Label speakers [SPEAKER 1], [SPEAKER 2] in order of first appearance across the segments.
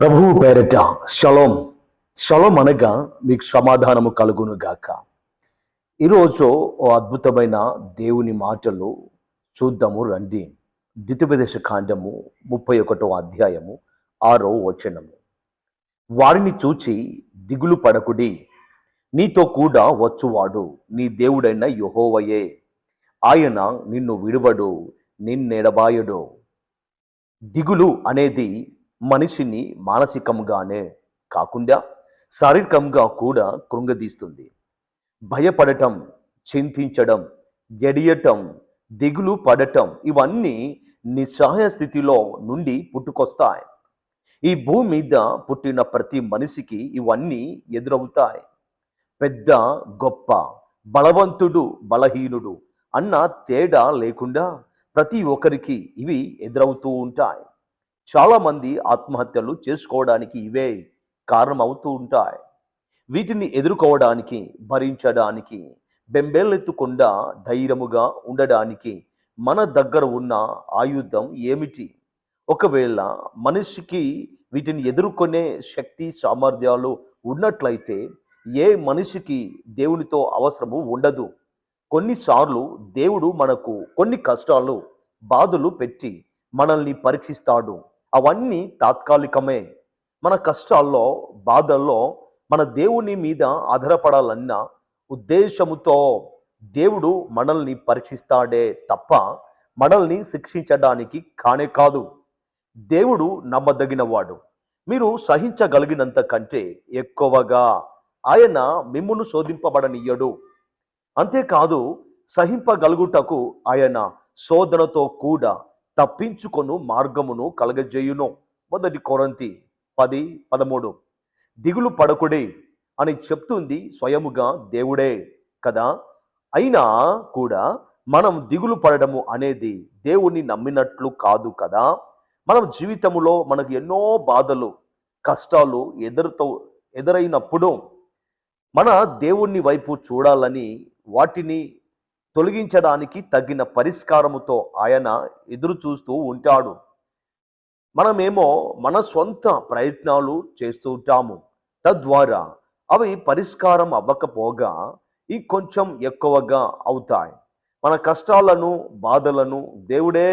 [SPEAKER 1] ప్రభువు పేరట shalom. Shalom అనగా మీకు సమాధానము కలుగును గాక. ఈరోజు ఓ అద్భుతమైన దేవుని మాటలు చూద్దాము రండి. ద్వితీయోపదేశ కాండము ముప్పై ఒకటో అధ్యాయము ఆరో వచనము. వారిని చూచి దిగులు పడకుడి. నీతో కూడా వచ్చువాడు నీ దేవుడైన యహోవయే. ఆయన నిన్ను విడువడు నిన్నెడబాయడు. దిగులు అనేది మనిషిని మానసికంగానే కాకుండా శారీరకంగా కూడా కృంగదీస్తుంది. భయపడటం చింతించడం జడియటం దిగులు పడటం ఇవన్నీ నిస్సహాయ స్థితిలో నుండి పుట్టుకొస్తాయి. ఈ భూమి మీద పుట్టిన ప్రతి మనిషికి ఇవన్నీ ఎదురవుతాయి. పెద్ద గొప్ప బలవంతుడు బలహీనుడు అన్న తేడా లేకుండా ప్రతి ఒక్కరికి ఇవి ఎదురవుతూ ఉంటాయి. చాలామంది ఆత్మహత్యలు చేసుకోవడానికి ఇవే కారణమవుతూ ఉంటాయి. వీటిని ఎదుర్కోవడానికి భరించడానికి బెంబేలెత్తకుండా ధైర్యముగా ఉండడానికి మన దగ్గర ఉన్న ఆయుధం ఏమిటి? ఒకవేళ మనిషికి వీటిని ఎదుర్కొనే శక్తి సామర్థ్యాలు ఉన్నట్లయితే ఏ మనిషికి దేవునితో అవసరము ఉండదు. కొన్నిసార్లు దేవుడు మనకు కొన్ని కష్టాలు బాధలు పెట్టి మనల్ని పరీక్షిస్తాడు. అవన్నీ తాత్కాలికమే. మన కష్టాల్లో బాధల్లో మన దేవుని మీద ఆధారపడాలన్న ఉద్దేశముతో దేవుడు మనల్ని పరీక్షిస్తాడే తప్ప మనల్ని శిక్షించడానికి కానే కాదు. దేవుడు నమ్మదగినవాడు. మీరు సహించగలిగినంత కంటే ఎక్కువగా ఆయన మిమ్మును శోధింపబడనియ్యడు అంతేకాదు సహింపగలుగుటకు ఆయన శోధనతో కూడా తప్పించుకొను మార్గమును కలగజేయును. మొదటి కొరంతి పది పదమూడు. దిగులు పడకుడే అని చెప్తుంది స్వయముగా దేవుడే కదా? అయినా కూడా మనం దిగులు పడడము అనేది దేవుణ్ణి నమ్మినట్లు కాదు కదా? మనం జీవితంలో మనకు ఎన్నో బాధలు కష్టాలు ఎదురుతో ఎదురైనప్పుడు మన దేవుణ్ణి వైపు చూడాలని వాటిని తొలగించడానికి తగిన పరిష్కారముతో ఆయన ఎదురు చూస్తూ ఉంటాడు. మనమేమో మన సొంత ప్రయత్నాలు చేస్తూ ఉంటాము. తద్వారా అవి పరిష్కారం అవ్వకపోగా ఇంకొంచెం ఎక్కువగా అవుతాయి. మన కష్టాలను బాధలను దేవుడే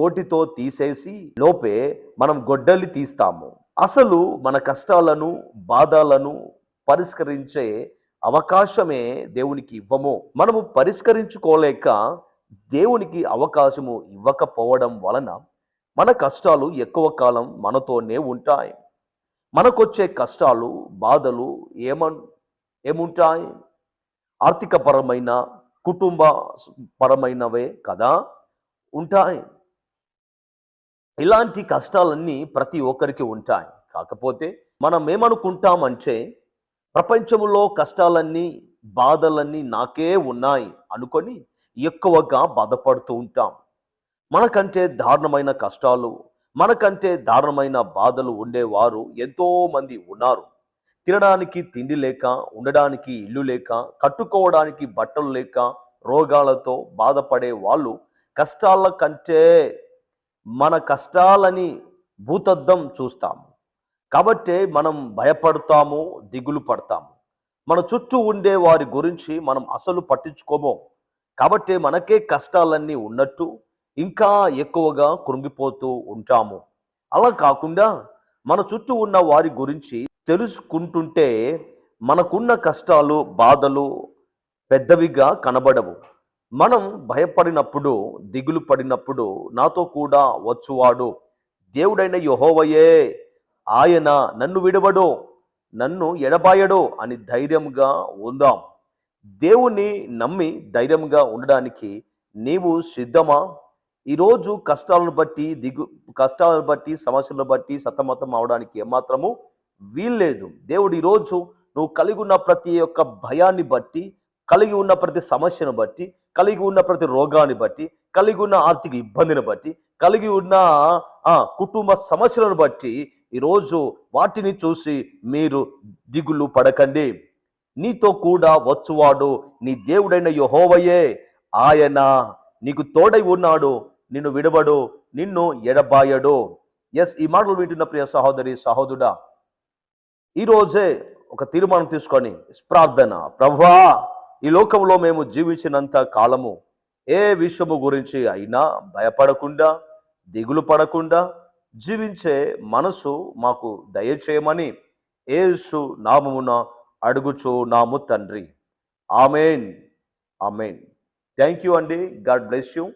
[SPEAKER 1] గోటితో తీసేసి లోపే మనం గొడ్డలి తీస్తాము. అసలు మన కష్టాలను బాధలను పరిష్కరించే అవకాశమే దేవునికి ఇవ్వము. మనము పరిష్కరించుకోలేక దేవునికి అవకాశము ఇవ్వకపోవడం వలన మన కష్టాలు ఎక్కువ కాలం మనతోనే ఉంటాయి. మనకొచ్చే కష్టాలు బాధలు ఏమన్ ఏముంటాయి? ఆర్థికపరమైన కుటుంబ పరమైనవే కదా ఉంటాయి. ఇలాంటి కష్టాలన్నీ ప్రతి ఒక్కరికి ఉంటాయి. కాకపోతే మనం ఏమనుకుంటామంటే ప్రపంచంలో కష్టాలన్నీ బాధలన్నీ నాకే ఉన్నాయి అనుకొని ఎక్కువగా బాధపడుతూ ఉంటాం. మనకంటే దారుణమైన కష్టాలు మనకంటే దారుణమైన బాధలు ఉండేవారు ఎంతోమంది ఉన్నారు. తినడానికి తిండి లేక ఉండడానికి ఇల్లు లేక కట్టుకోవడానికి బట్టలు లేక రోగాలతో బాధపడే వాళ్ళు కష్టాల కంటే మన కష్టాలని భూతద్దం చూస్తాము. కాబట్టే మనం భయపడతాము దిగులు పడతాము. మన చుట్టూ ఉండే వారి గురించి మనం అసలు పట్టించుకోము. కాబట్టే మనకే కష్టాలన్నీ ఉన్నట్టు ఇంకా ఎక్కువగా కృంగిపోతూ ఉంటాము. అలా కాకుండా మన చుట్టూ ఉన్న వారి గురించి తెలుసుకుంటుంటే మనకున్న కష్టాలు బాధలు పెద్దవిగా కనబడవు. మనం భయపడినప్పుడు దిగులు పడినప్పుడు నాతో కూడా వచ్చువాడు. దేవుడైన యహోవయే! ఆయన నన్ను విడవడో నన్ను ఎడబాయడో అని ధైర్యంగా ఉందాం. దేవుణ్ణి నమ్మి ధైర్యంగా ఉండడానికి నీవు సిద్ధమా? ఈరోజు కష్టాలను బట్టి దిగు కష్టాలను బట్టి సమస్యలను బట్టి సతమతం అవడానికి ఏమాత్రము వీల్లేదు. దేవుడు ఈరోజు నువ్వు కలిగి ఉన్న ప్రతి ఒక్క భయాన్ని బట్టి కలిగి ఉన్న ప్రతి సమస్యను బట్టి కలిగి ఉన్న ప్రతి రోగాన్ని బట్టి కలిగి ఉన్న ఆర్థిక ఇబ్బందిని బట్టి కలిగి ఉన్న కుటుంబ సమస్యలను బట్టి ఈరోజు వాటిని చూసి మీరు దిగులు పడకండి. నీతో కూడా వచ్చువాడు నీ దేవుడైన యహోవయే. ఆయన నీకు తోడై ఉన్నాడు నిన్ను విడవడు నిన్ను ఎడబాయడు. ఎస్ ఈ మాటలు వింటున్న ప్రియ సహోదరి సహోదరుడా ఈరోజే ఒక తీర్మానం తీసుకొని ప్రార్థన. ప్రభా ఈ లోకంలో మేము జీవించినంత కాలము ఏ విషయము గురించి అయినా భయపడకుండా దిగులు పడకుండా జీవించే మనసు మాకు దయచేయమని ఏసు నామమున అడుగుచు నాము తండ్రి. ఆమెన్. ఆమెన్. థ్యాంక్ యూ అండి. God bless you.